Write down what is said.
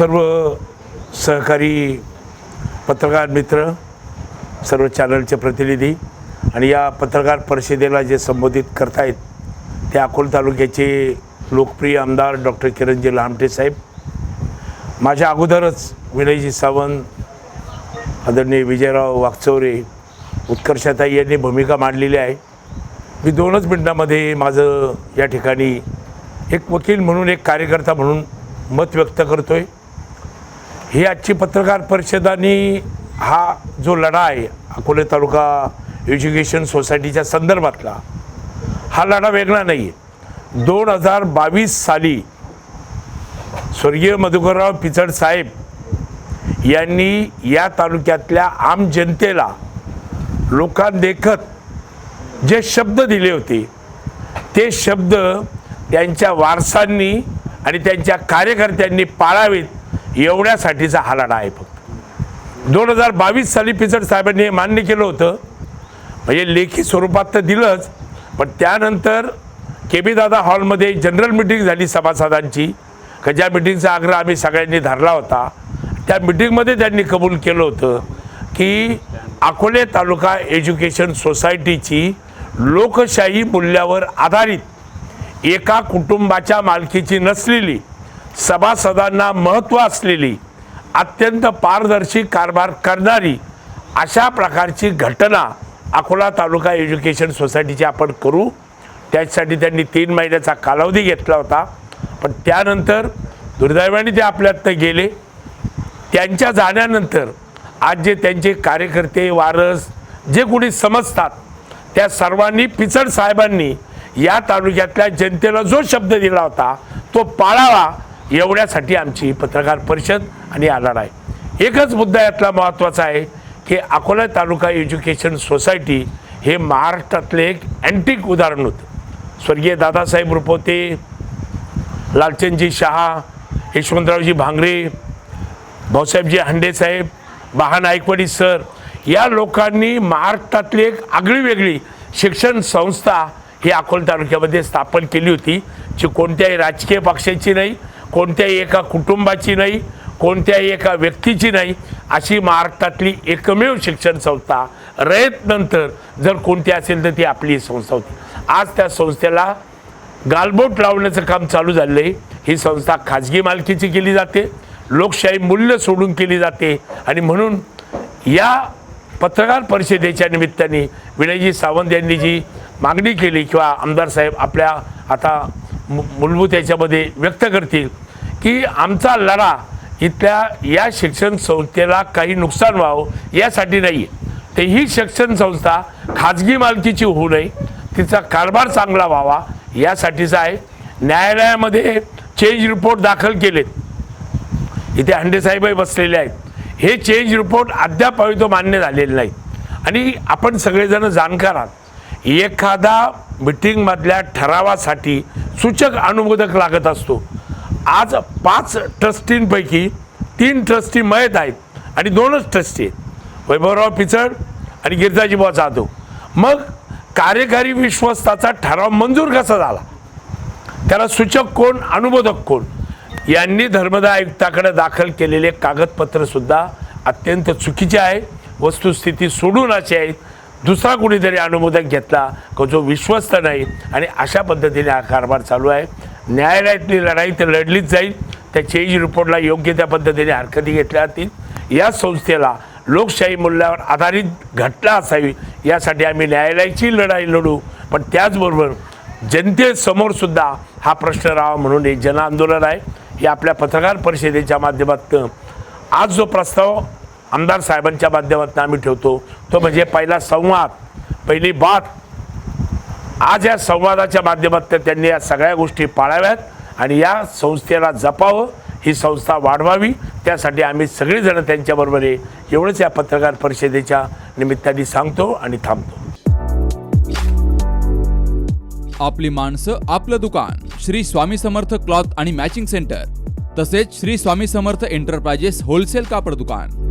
सर्व सहकारी पत्रकार मित्र सर्व चॅनलचे प्रतिनिधी आणि या पत्रकार परिषदेला जे संबोधित करतायत ते अकोला तालुक्याचे लोकप्रिय आमदार डॉक्टर किरणजी लामटे साहेब माझ्या अगोदरच विनयजी सावंत आदरणीय विजयराव वागचौरे उत्कर्षताई यांनी भूमिका मांडलेली आहे. मी दोनच मिनटामध्ये माझं या ठिकाणी एक वकील म्हणून एक कार्यकर्ता म्हणून मत व्यक्त करतो आहे ही आजची पत्रकार परिषदाने हा जो लढा आहे अकोले तालुका एज्युकेशन सोसायटीच्या संदर्भातला हा लढा वेगळा नाही आहे दोन हजार बावीस साली स्वर्गीय मधुकरराव पिचड साहेब यांनी या तालुक्यातल्या आम जनतेला लोकांदेखत जे शब्द दिले होते ते शब्द त्यांच्या वारसांनी आणि त्यांच्या कार्यकर्त्यांनी पाळावेत एवढ्यासाठीचा हा लढा आहे फक्त. दोन हजार बावीस साली पिचड साहेबांनी हे मान्य केलं होतं. म्हणजे लेखी स्वरूपात तर दिलंच पण त्यानंतर के बी दादा हॉलमध्ये जनरल मिटिंग झाली सभासदांची. का ज्या मिटिंगचा आग्रह आम्ही सगळ्यांनी धरला होता त्या मिटिंगमध्ये त्यांनी कबूल केलं होतं की अकोले तालुका एज्युकेशन सोसायटीची लोकशाही मूल्यावर आधारित एका कुटुंबाच्या मालकीची नसलेली सभासदांना महत्त्व असलेली अत्यंत पारदर्शी कारभार करणारी अशा प्रकारची घटना अकोला तालुका एज्युकेशन सोसायटीची आपण करू. त्यासाठी त्यांनी तीन महिन्याचा कालावधी घेतला होता. पण त्यानंतर दुर्दैवाने ते आपल्यात गेले. त्यांच्या जाण्यानंतर आज जे त्यांचे कार्यकर्ते वारस जे कोणी समजतात त्या सर्वांनी पिचड साहेबांनी या तालुक्यातल्या जनतेला जो शब्द दिला होता तो पाळावा एवढ्यासाठी आमची पत्रकार परिषद आणि आलाड आहे. एकच मुद्दा यातला महत्त्वाचा आहे की अकोला तालुका एज्युकेशन सोसायटी हे महाराष्ट्रातले एक अँटिक उदाहरण होतं. स्वर्गीय दादासाहेब रुपवते लालचंदजी शहा यशवंतरावजी भांगरे भाऊसाहेबजी हंडेसाहेब साहेब बहा नायकवाडी सर या लोकांनी महाराष्ट्रातली एक आगळी वेगळी शिक्षण संस्था ही अकोला तालुक्यामध्ये स्थापन केली होती जी कोणत्याही राजकीय पक्षाची नाही कोणत्याही एका कुटुंबाची नाही कोणत्याही एका व्यक्तीची नाही अशी महाराष्ट्रातली एकमेव शिक्षण संस्था रयत नंतर जर कोणती असेल तर ती आपली संस्था होती. आज त्या संस्थेला गालबोट लावण्याचं काम चालू झालं आहे ही संस्था खाजगी मालकीची केली जाते लोकशाही मूल्य सोडून केली जाते आणि म्हणून या पत्रकार परिषदेच्या निमित्ताने विनयजी सावंत यांनी जी मागणी केली किंवा आमदार साहेब आपल्या आता मूलभूत याच्यामध्ये व्यक्त करतील की आमचा लढा इथल्या या शिक्षण संस्थेला काही नुकसान व्हावं यासाठी नाही आहे तर ही शिक्षण संस्था खाजगी मालकीची होऊ नये तिचा कारभार चांगला व्हावा यासाठीचा आहे. न्यायालयामध्ये चेंज रिपोर्ट दाखल केलेत. इथे हंडेसाहेबही बसलेले आहेत. हे चेंज रिपोर्ट अद्याप तो मान्य झालेले नाही आणि आपण सगळेजण जाणकार आहात. एखादा मिटिंगमधल्या ठरावासाठी सूचक अनुमोदक लागत असतो. आज पाच ट्रस्टींपैकी तीन ट्रस्टी मयत आहेत आणि दोनच ट्रस्टी आहेत. वैभवराव पिचड आणि गिरजाजी बुवा जाधव. मग कार्यकारी विश्वस्ताचा ठराव मंजूर कसा झाला? त्याला सूचक कोण अनुमोदक कोण? यांनी धर्मदा आयुक्ताकडे दाखल केलेले कागदपत्रसुद्धा अत्यंत चुकीचे आहे. वस्तुस्थिती सोडून अशी आहेत दुसरा कुणीतरी अनुमोदक घेतला का जो विश्वस्त नाही आणि अशा पद्धतीने हा कारभार चालू आहे. न्यायालयातली लढाई तर लढलीच जाईल. त्या चेंज रिपोर्टला योग्य त्या पद्धतीने हरकती घेतल्या जातील. या संस्थेला लोकशाही मूल्यावर आधारित घटना असावी यासाठी आम्ही न्यायालयाची लढाई लढू. पण त्याचबरोबर जनतेसमोरसुद्धा हा प्रश्न राहावा म्हणून एक जन आंदोलन आहे. हे आपल्या पत्रकार परिषदेच्या माध्यमातून आज जो प्रस्ताव आमदार साहेबांच्या माध्यमातून आम्ही ठेवतो. तो म्हणजे पहिला संवाद पहिली बात. आज या संवादाच्या माध्यमातून त्यांनी या सगळ्या गोष्टी पाळाव्यात आणि या संस्थेला जपावं ही संस्था वाढवावी. त्यासाठी आम्ही सगळेजण त्यांच्याबरोबर आहे. एवढंच या पत्रकार परिषदेच्या निमित्ताने सांगतो आणि थांबतो. आपली माणसं आपलं दुकान. श्री स्वामी समर्थ क्लॉथ आणि मॅचिंग सेंटर. तसेच श्री स्वामी समर्थ एंटरप्राइजेस होलसेल कापड दुकान.